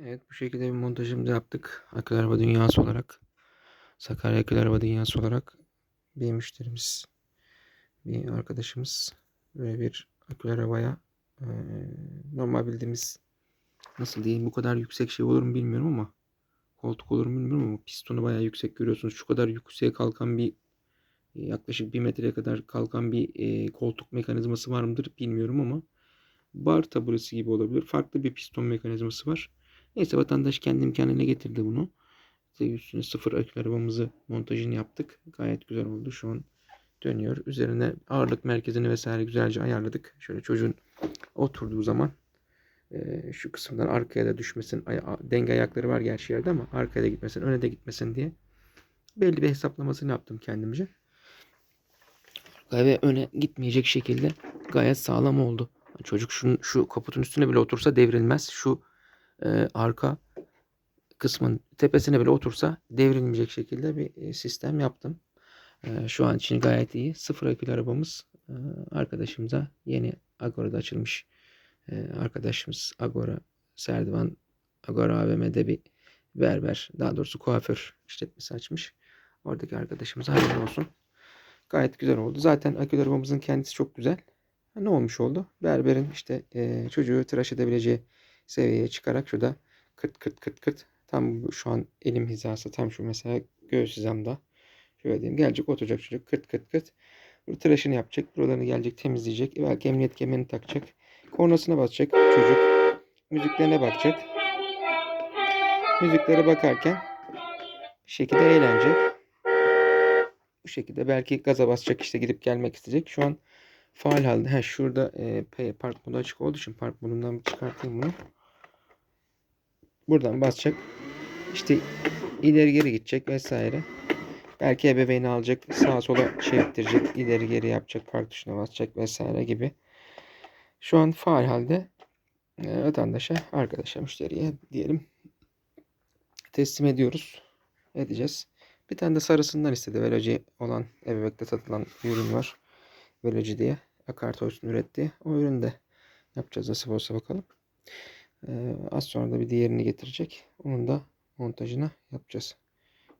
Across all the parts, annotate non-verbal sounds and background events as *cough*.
Evet bu şekilde bir montajımızı yaptık. Akıl Araba Dünyası olarak. Sakarya Akıl Araba Dünyası olarak bir müşterimiz, bir arkadaşımız böyle bir akül arabaya eee, normal bildiğimiz nasıl diyeyim bu kadar yüksek şey olur mu bilmiyorum ama koltuk olur mu bilmiyorum ama pistonu bayağı yüksek görüyorsunuz. Şu kadar yükseğe kalkan bir yaklaşık bir metreye kadar kalkan bir eee, koltuk mekanizması var mıdır bilmiyorum ama bar taburesi gibi olabilir. Farklı bir piston mekanizması var. Neyse vatandaş kendi imkanıyla getirdi bunu. İşte üstüne sıfır akü arabamızı montajını yaptık. Gayet güzel oldu. Şu an dönüyor. Üzerine ağırlık merkezini vesaire güzelce ayarladık. Şöyle çocuğun oturduğu zaman eee, şu kısımdan arkaya da düşmesin. Aya- denge ayakları var gerçi yerde ama arkaya da gitmesin, öne de gitmesin diye belli bir hesaplamasını yaptım kendimce. Ve öne gitmeyecek şekilde gayet sağlam oldu. Çocuk şu, şu kaputun üstüne bile otursa devrilmez. Şu e, arka kısmın tepesine bile otursa devrilmeyecek şekilde bir e, sistem yaptım. E, şu an için gayet iyi. Sıfır akülü arabamız e, arkadaşımıza yeni Agora'da açılmış e, arkadaşımız Agora Serdivan Agora AVM'de bir berber daha doğrusu kuaför işletmesi açmış. Oradaki arkadaşımıza hayırlı olsun. Gayet güzel oldu. Zaten akülü arabamızın kendisi çok güzel. Ne olmuş oldu? Berberin işte e, çocuğu tıraş edebileceği seviyeye çıkarak şurada kırt kırt kırt kırt tam şu an elim hizası tam şu mesela göğüs hizamda. Şöyle diyeyim gelecek oturacak çocuk kırt kırt kırt. Burada tıraşını yapacak. Buralarını gelecek temizleyecek. Belki emniyet kemerini takacak. Kornasına basacak çocuk. Müziklerine bakacak. Müziklere bakarken bir şekilde eğlenecek. Bu şekilde belki gaza basacak işte gidip gelmek isteyecek. Şu an faal halde. Ha şurada e, park modu açık olduğu için park modundan çıkartayım bunu. Buradan basacak. İşte ileri geri gidecek vesaire. Belki ebeveyni alacak. Sağa sola çevirtirecek. ileri geri yapacak. Park tuşuna basacak vesaire gibi. Şu an faal halde e, vatandaşa, arkadaşa, müşteriye diyelim teslim ediyoruz. Edeceğiz. Bir tane de sarısından istedi. Veloci olan ebebekte satılan ürün var. Veloci diye. Akartoys'un ürettiği. O ürünü de yapacağız nasip olsa bakalım. Ee, az sonra da bir diğerini getirecek. Onun da montajını yapacağız.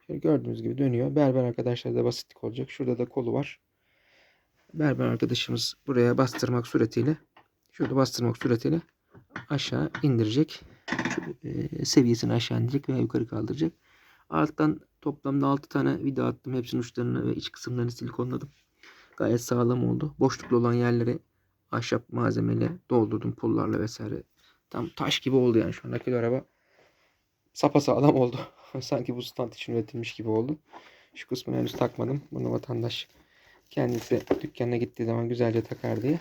Şöyle gördüğünüz gibi dönüyor. Berber arkadaşlar da basitlik olacak. Şurada da kolu var. Berber arkadaşımız buraya bastırmak suretiyle şurada bastırmak suretiyle aşağı indirecek. Şu, e, seviyesini aşağı indirecek veya yukarı kaldıracak. Alttan toplamda 6 tane vida attım. Hepsinin uçlarını ve iç kısımlarını silikonladım. Gayet sağlam oldu. Boşluklu olan yerleri ahşap malzemeyle doldurdum pullarla vesaire. Tam taş gibi oldu yani şu an akülü araba sapa sağlam *laughs* oldu. Sanki bu stand için üretilmiş gibi oldu. Şu kısmını henüz takmadım. Bunu vatandaş kendisi dükkanına gittiği zaman güzelce takar diye.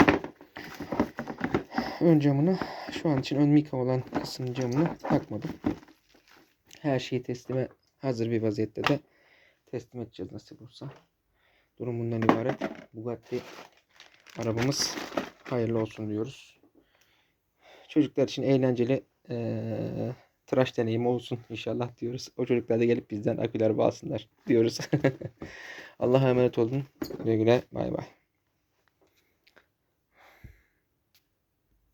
Ön camını şu an için ön mika olan kısım camını takmadım. Her şeyi teslime hazır bir vaziyette de teslim edeceğiz nasip olursa. Durum bundan ibaret. Bugatti arabamız hayırlı olsun diyoruz. Çocuklar için eğlenceli eee tıraş deneyimi olsun inşallah diyoruz. O çocuklar da gelip bizden aküler alsınlar diyoruz. *laughs* Allah'a emanet olun. Güle güle. Bay bay.